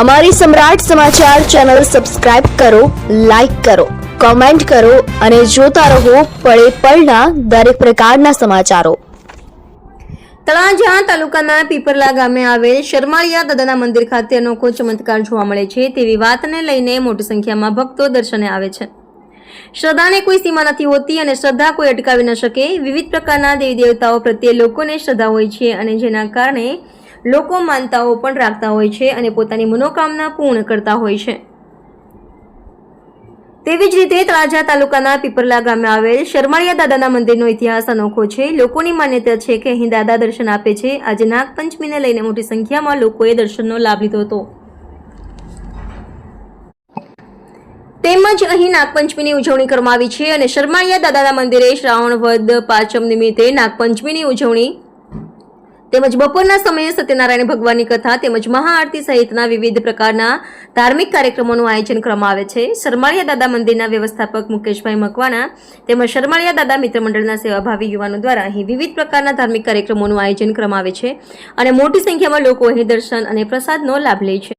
અમારી Samrat Samachar channel subscribe કરો, like કરો, કોમેન્ટ કરો અને જોતા રહો પળે પળના દરેક પ્રકારના સમાચારો. તળાજા તાલુકાના પીપરલા ગામે આવેલ શર્માળિયા દાદાના મંદિર ખાતે અનોખો ચમત્કાર જોવા મળે છે તેવી વાતને લઈને મોટી સંખ્યામાં ભક્તો દર્શને આવે છે. શ્રદ્ધાને કોઈ સીમા નથી હોતી અને શ્રદ્ધા કોઈ અટકાવી ન શકે. વિવિધ પ્રકારના દેવી દેવતાઓ પ્રત્યે લોકોને શ્રદ્ધા હોય છે અને જેના કારણે લોકો માનતાઓ પણ રાખતા હોય છે અને પોતાની મનોકામના પૂર્ણ કરતા હોય છે. તેવી જ રીતે તળાજા તાલુકાના પીપરલા ગામે આવેલ શરમાળિયા દાદાના મંદિરનો ઇતિહાસ અનોખો છે. લોકોની માન્યતા છે કે અહીં દાદા દર્શન આપે છે. આજે નાગપંચમીને લઈને મોટી સંખ્યામાં લોકોએ દર્શનનો લાભ લીધો હતો. તેમજ અહીં નાગપંચમીની ઉજવણી કરવામાં આવી છે અને શરમાળિયા દાદાના મંદિરે શ્રાવણ વદ પાંચમ નિમિત્તે નાગપંચમીની ઉજવણી તેમજ બપોરના સમયે સત્યનારાયણ ભગવાનની કથા તેમજ મહાઆરતી સહિતના વિવિધ પ્રકારના ધાર્મિક કાર્યક્રમોનું આયોજન કરવામાં આવે છે. શરમાળિયા દાદા મંદિરના વ્યવસ્થાપક મુકેશભાઈ મકવાણા તેમજ શરમાળિયા દાદા મિત્ર મંડળના સેવાભાવી યુવાનો દ્વારા અહીં વિવિધ પ્રકારના ધાર્મિક કાર્યક્રમોનું આયોજન કરવામાં આવે છે અને મોટી સંખ્યામાં લોકો અહીં દર્શન અને પ્રસાદનો લાભ લે છે.